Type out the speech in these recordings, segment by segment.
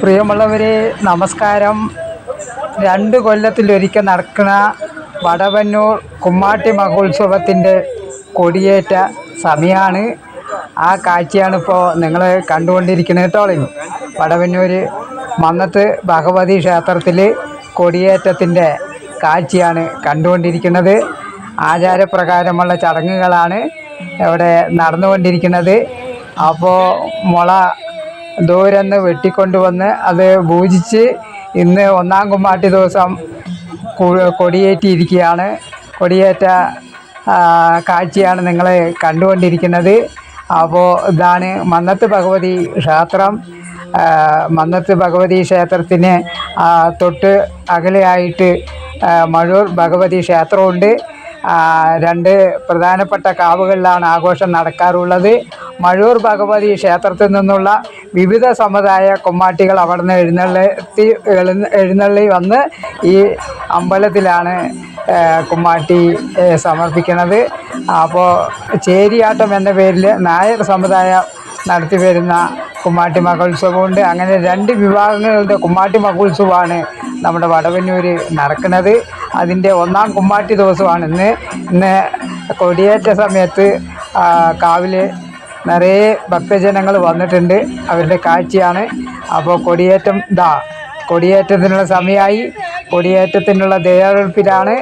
പ്രിയമുള്ളവരെ നമസ്കാരം. രണ്ട് കൊല്ലത്തിലൊരിക്കൽ നടക്കുന്ന വടവന്നൂർ കുമ്മാട്ടി മഹോത്സവത്തിന്റെ കൊടിയേറ്റ സമയമാണ് ആ കാഴ്ചയാണ് ഇപ്പോൾ നിങ്ങൾ കണ്ടുകൊണ്ടിരിക്കുന്നത് കേട്ടോളി വടവന്നൂർ മന്നത്ത് ഭഗവതി ക്ഷേത്രത്തിൽ കൊടിയേറ്റത്തിന്റെ കാഴ്ചയാണ് കണ്ടുകൊണ്ടിരിക്കുന്നത്. ആചാരപ്രകാരമുള്ള ചടങ്ങുകളാണ് ഇവിടെ നടന്നുകൊണ്ടിരിക്കുന്നത്. അപ്പോൾ മുള ദൂരെന്ന് വെട്ടിക്കൊണ്ടുവന്ന് അത് പൂജിച്ച് ഇന്ന് ഒന്നാം കുമ്മാട്ടി ദിവസം കൊടിയേറ്റിയിരിക്കുകയാണ്. കൊടിയേറ്റ കാഴ്ചയാണ് നിങ്ങൾ കണ്ടുകൊണ്ടിരിക്കുന്നത്. അപ്പോൾ ഇതാണ് മന്നത്ത് ഭഗവതി ക്ഷേത്രം. മന്നത്ത് ഭഗവതി ക്ഷേത്രത്തിന് തൊട്ട് അകലെയായിട്ട് മഴൂർ ഭഗവതി ക്ഷേത്രമുണ്ട്. രണ്ട് പ്രധാനപ്പെട്ട കാവുകളിലാണ് ആഘോഷം നടക്കാറുള്ളത്. മഴൂർ ഭഗവതി ക്ഷേത്രത്തിൽ നിന്നുള്ള വിവിധ സമുദായ കൊമ്മാട്ടികൾ അവിടുന്ന് എഴുന്നള്ളത്തി എഴുന്നള്ളി വന്ന് ഈ അമ്പലത്തിലാണ് കുമ്മാട്ടി സമർപ്പിക്കുന്നത്. അപ്പോൾ ചേരിയാട്ടം എന്ന പേരിൽ നായർ സമുദായം നടത്തി വരുന്ന കുമ്മാട്ടി മഹോത്സവമുണ്ട്. അങ്ങനെ രണ്ട് വിഭാഗങ്ങളുടെ കുമ്മാട്ടി മഹോത്സവമാണ് നമ്മുടെ വടവന്നൂർ നടക്കുന്നത്. അതിന്റെ ഒന്നാം കുമ്മാട്ടി ദിവസമാണ് ഇന്ന്. ഇന്ന് കൊടിയേറ്റ സമയത്ത് കാവിൽ നിറയെ ഭക്തജനങ്ങൾ വന്നിട്ടുണ്ട്. അവരുടെ കാഴ്ചയാണ്. അപ്പോൾ കൊടിയേറ്റം ഇതാ കൊടിയേറ്റത്തിനുള്ള സമയമായി. കൊടിയേറ്റത്തിനുള്ള തയ്യാറെടുപ്പിലാണ്.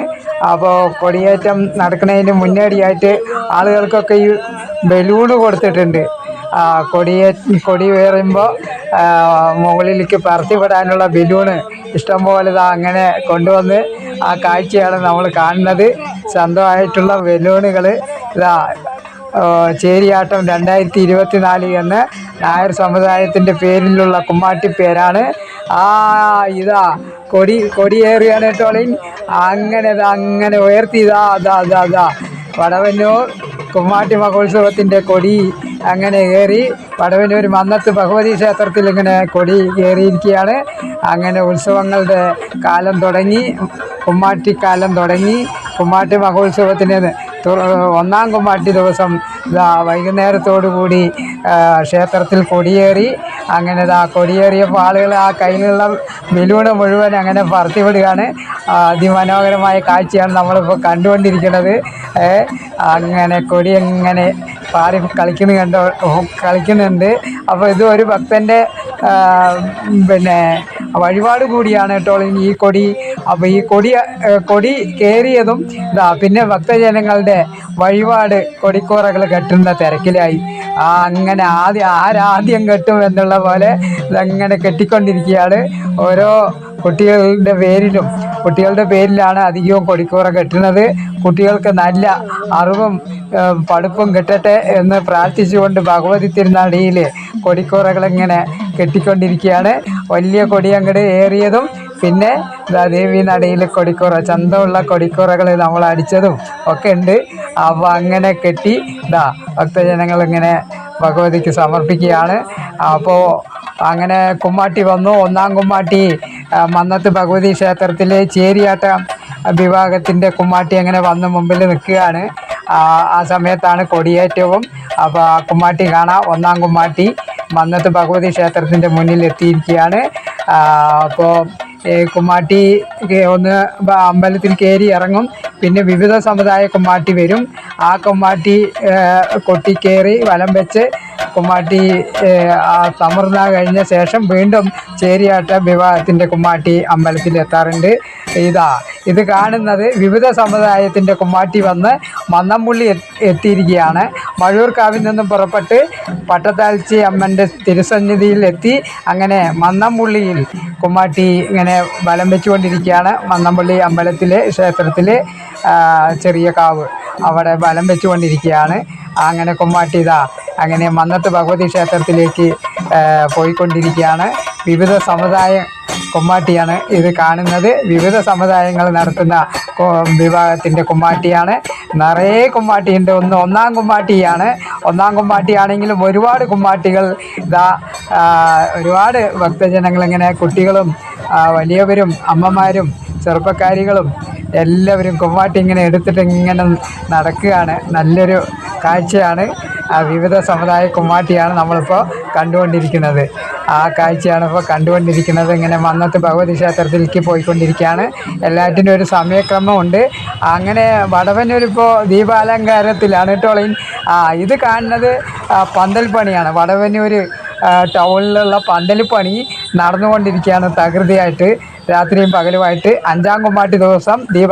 അപ്പോൾ കൊടിയേറ്റം നടക്കുന്നതിന് മുന്നോടിയായിട്ട് ആളുകൾക്കൊക്കെ ഈ ബലൂണ് കൊടുത്തിട്ടുണ്ട്. കൊടിയേ കൊടി വേറുമ്പോൾ മുകളിലേക്ക് പറത്തിവിടാനുള്ള ബലൂണ് ഇഷ്ടംപോലെ അങ്ങനെ കൊണ്ടുവന്ന് ആ കാഴ്ചയാണ് നമ്മൾ കാണുന്നത്. സ്വന്തമായിട്ടുള്ള ബലൂണുകൾ ഇതാ ചേരിയാട്ടം രണ്ടായിരത്തി ഇരുപത്തി നാല് എന്ന് നായർ സമുദായത്തിന്റെ പേരിലുള്ള കുമ്മാട്ടി പേരാണ്. ആ ഇതാ കൊടി കൊടിയേറിയാണ് കേട്ടോളിൻ അങ്ങനെ അങ്ങനെ ഉയർത്തി ഇതാ അതാ അതാ അതാ വടവന്നൂർ കുമ്മാട്ടി മഹോത്സവത്തിന്റെ കൊടി അങ്ങനെ കയറി വടവന്നൂർ മന്നത്ത് ഭഗവതി ക്ഷേത്രത്തിൽ ഇങ്ങനെ കൊടി കയറിയിരിക്കുകയാണ് അങ്ങനെ ഉത്സവങ്ങളുടെ കാലം തുടങ്ങി കുമ്മാട്ടിക്കാലം തുടങ്ങി കുമ്മാട്ടി മഹോത്സവത്തിന് ഒന്നാം കുമ്മാട്ടി ദിവസം വൈകുന്നേരത്തോടു കൂടി ആ, ക്ഷേത്രത്തിൽ കൊടിയേറി. അങ്ങനെ ഇതാ കൊടിയേറിയപ്പോൾ ആളുകൾ ആ കയ്യിലുള്ള ബലൂണ് മുഴുവൻ അങ്ങനെ പറത്തിവിടുകയാണ്. ആ, അതിമനോഹരമായ കാഴ്ചയാണ് നമ്മളിപ്പോൾ കണ്ടുകൊണ്ടിരിക്കുന്നത്. അങ്ങനെ കൊടി എങ്ങനെ പാറി കളിക്കുന്നു കണ്ടോ? കളിക്കുന്നുണ്ട്. അപ്പോൾ ഇത് ഒരു ഭക്തന്റെ ആ, പിന്നെ വഴിപാട് കൂടിയാണ് കേട്ടോ ഈ കൊടി. അപ്പോൾ ഈ കൊടി കൊടി കയറിയതും ഇതാ പിന്നെ ഭക്തജനങ്ങളുടെ വഴിപാട് കൊടിക്കൂറകൾ കെട്ടുന്ന തിരക്കിലായി. ആ അങ്ങനെ ആദ്യം ആരാദ്യം കെട്ടും എന്നുള്ള പോലെ ഇതങ്ങനെ കെട്ടിക്കൊണ്ടിരിക്കുകയാണ്. ഓരോ കുട്ടികളുടെ പേരിലും കുട്ടികളുടെ പേരിലാണ് അധികവും കൊടിക്കൂറ കെട്ടുന്നത്. കുട്ടികൾക്ക് നല്ല അറിവും പഠിപ്പും കിട്ടട്ടെ എന്ന് പ്രാർത്ഥിച്ചുകൊണ്ട് ഭഗവതി തിരുനാടിയിൽ കൊടിക്കൂറകളിങ്ങനെ കെട്ടിക്കൊണ്ടിരിക്കുകയാണ്. വലിയ കൊടി ഏറിയതും പിന്നെ ദാ ദേവി നടയിൽ കൊടിക്കൂറ ചന്തമുള്ള കൊടിക്കൂറകൾ നമ്മൾ അടിച്ചതും ഒക്കെ ഉണ്ട്. അപ്പോൾ അങ്ങനെ കെട്ടി ഇതാ ഭക്തജനങ്ങൾ ഇങ്ങനെ ഭഗവതിക്ക് സമർപ്പിക്കുകയാണ്. അപ്പോൾ അങ്ങനെ കുമ്മാട്ടി വന്നു. ഒന്നാം കുമ്മാട്ടി മന്നത്ത് ഭഗവതി ക്ഷേത്രത്തിലെ ചേരിയാട്ട വിഭാഗത്തിന്റെ കുമ്മാട്ടി അങ്ങനെ വന്ന് മുമ്പിൽ നിൽക്കുകയാണ്. ആ സമയത്താണ് കൊടിയേറ്റവും. അപ്പോൾ ആ കുമ്മാട്ടി കാണാം. ഒന്നാം കുമ്മാട്ടി മന്നത്ത് ഭഗവതി ക്ഷേത്രത്തിന്റെ മുന്നിൽ എത്തിയിരിക്കുകയാണ്. അപ്പോൾ കുമ്മാട്ടി ഒന്ന് അമ്പലത്തിൽ കയറി ഇറങ്ങും. പിന്നെ വിവിധ സമുദായ കുമ്മാട്ടി വരും. ആ കുമ്മാട്ടി കൊട്ടിക്കയറി കൊട്ടി കയറി വലം വെച്ച് കുമ്മാട്ടി ആ സമർന്ന കഴിഞ്ഞ ശേഷം വീണ്ടും ചേരിയാട്ട വിവാഹത്തിന്റെ കുമ്മാട്ടി അമ്പലത്തിൽ എത്താറുണ്ട്. ഇതാ ഇത് കാണുന്നത് വിവിധ സമുദായത്തിന്റെ കുമ്മാട്ടി വന്ന് മന്നംപുള്ളി എത്തിയിരിക്കുകയാണ്. മഴൂർക്കാവിൽ നിന്നും പുറപ്പെട്ട് പട്ടത്താഴ്ച അമ്മന്റെ തിരുസന്നിധിയിൽ എത്തി അങ്ങനെ മന്നംപുള്ളിയിൽ കുമ്മാട്ടി ഇങ്ങനെ വലം വെച്ചുകൊണ്ടിരിക്കുകയാണ്. മന്നംപള്ളി അമ്പലത്തിലെ ക്ഷേത്രത്തിലെ ചെറിയ കാവ് അവിടെ വലം വെച്ചുകൊണ്ടിരിക്കുകയാണ്. അങ്ങനെ കുമ്മാട്ടി ഇതാ അങ്ങനെ മന്നത്ത് ഭഗവതി ക്ഷേത്രത്തിലേക്ക് പോയിക്കൊണ്ടിരിക്കുകയാണ്. വിവിധ സമുദായ കുമ്മാട്ടിയാണ് ഇത് കാണുന്നത്. വിവിധ സമുദായങ്ങൾ നടത്തുന്ന വിഭാഗത്തിന്റെ കുമ്മാട്ടിയാണ്. നിറയെ കുമ്മാട്ടിയുണ്ട്. ഒന്ന് ഒന്നാം കുമ്മാട്ടിയാണ്. ഒന്നാം കുമ്മാട്ടിയാണെങ്കിലും ഒരുപാട് കുമ്മാട്ടികൾ ഇതാ ഒരുപാട് ഭക്തജനങ്ങൾ ഇങ്ങനെ കുട്ടികളും വലിയവരും അമ്മമാരും ചെറുപ്പക്കാരികളും എല്ലാവരും കുമ്മാട്ടി ഇങ്ങനെ എടുത്തിട്ട് ഇങ്ങനെ നടക്കുകയാണ്. നല്ലൊരു കാഴ്ചയാണ്. ആ വിവിധ സമുദായ കുമ്മാട്ടിയാണ് നമ്മളിപ്പോൾ കണ്ടുകൊണ്ടിരിക്കുന്നത്. ആ കാഴ്ചയാണ് ഇപ്പോൾ കണ്ടുകൊണ്ടിരിക്കുന്നത്. ഇങ്ങനെ മന്നത്ത് ഭഗവതി ക്ഷേത്രത്തിലേക്ക് പോയിക്കൊണ്ടിരിക്കുകയാണ്. എല്ലാറ്റിനും ഒരു സമയക്രമമുണ്ട്. അങ്ങനെ വടവന്നൂർ ഇപ്പോൾ ദീപാലങ്കാരത്തിലാണ് കേട്ടോ ആ ഇത് കാണുന്നത് പന്തൽപ്പണിയാണ് പന്തൽ പണിയാണ്. വടവന്നൂർ ടൗണിലുള്ള പന്തൽ പണി നടന്നുകൊണ്ടിരിക്കുകയാണ് തകൃതിയായിട്ട്. രാത്രിയും പകലുമായിട്ട് അഞ്ചാം കുമ്പാട്ടി ദിവസം ദീപാ